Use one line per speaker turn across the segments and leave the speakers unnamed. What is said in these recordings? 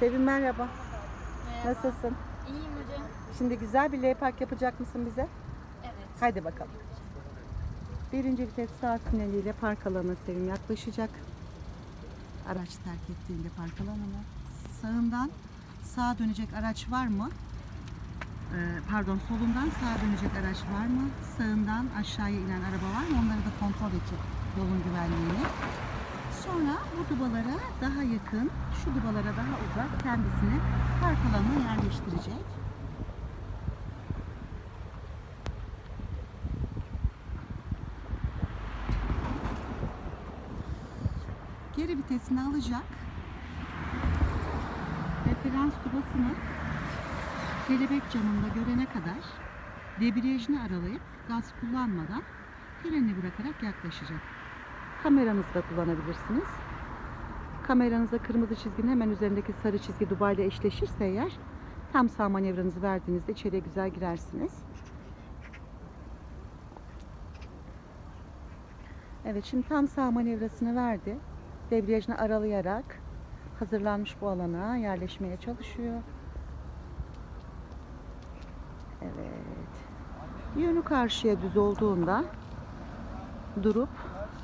Sevin merhaba.
Merhaba.
Nasılsın?
İyiyim hocam.
Şimdi güzel bir L park yapacak mısın bize?
Evet.
Haydi bakalım. Birinci vites sağ sinyaliyle park alanına Sevim yaklaşacak. Araç terk ettiğinde park alanına. Sağından sağa dönecek araç var mı? Ee, pardon solundan sağa dönecek araç var mı? Sağından aşağıya inen araba var mı? Onları da kontrol edecek yolun güvenliğini. Bu dubalara daha yakın, şu dubalara daha uzak kendisini park alanına yerleştirecek. Geri vitesini alacak. Referans tubasını kelebek camında görene kadar debriyajını aralayıp gaz kullanmadan freni bırakarak yaklaşacak. Kameranızı da kullanabilirsiniz. Kameranıza kırmızı çizginin hemen üzerindeki sarı çizgi Dubai ile eşleşirse eğer tam sağ manevranızı verdiğinizde içeriye güzel girersiniz. Evet şimdi tam sağ manevrasını verdi. Debriyajını aralayarak hazırlanmış bu alana yerleşmeye çalışıyor. Evet. Yönü karşıya düz olduğunda durup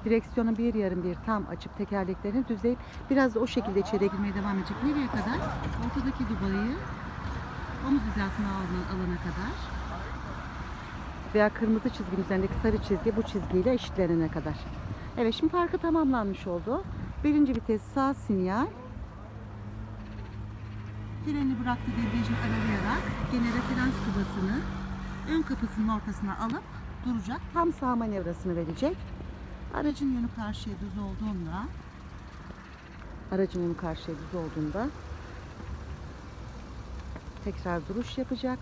direksiyonu bir yarım bir tam açıp tekerleklerini düzleyip biraz da o şekilde içeriye girmeye devam edecek. Nereye kadar? Ortadaki dubayı omuz hizasına alana, kadar veya kırmızı çizginin üzerindeki sarı çizgi bu çizgiyle eşitlenene kadar. Evet şimdi parkı tamamlanmış oldu. Birinci vites sağ sinyal. Freni bıraktı debriyajını aralayarak gene referans tubasını ön kapısının ortasına alıp duracak. Tam sağ manevrasını verecek. Aracın yönü karşıya düz olduğunda aracın yönü karşıya düz olduğunda tekrar duruş yapacak.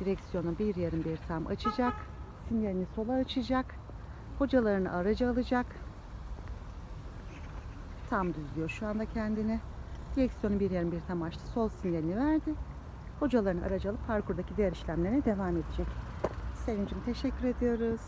Direksiyonu bir yarım bir tam açacak. Sinyalini sola açacak. Hocalarını araca alacak. Tam düzlüyor şu anda kendini. Direksiyonu bir yarım bir tam açtı. Sol sinyalini verdi. Hocalarını araca alıp parkurdaki diğer işlemlerine devam edecek. Sevincim teşekkür ediyoruz.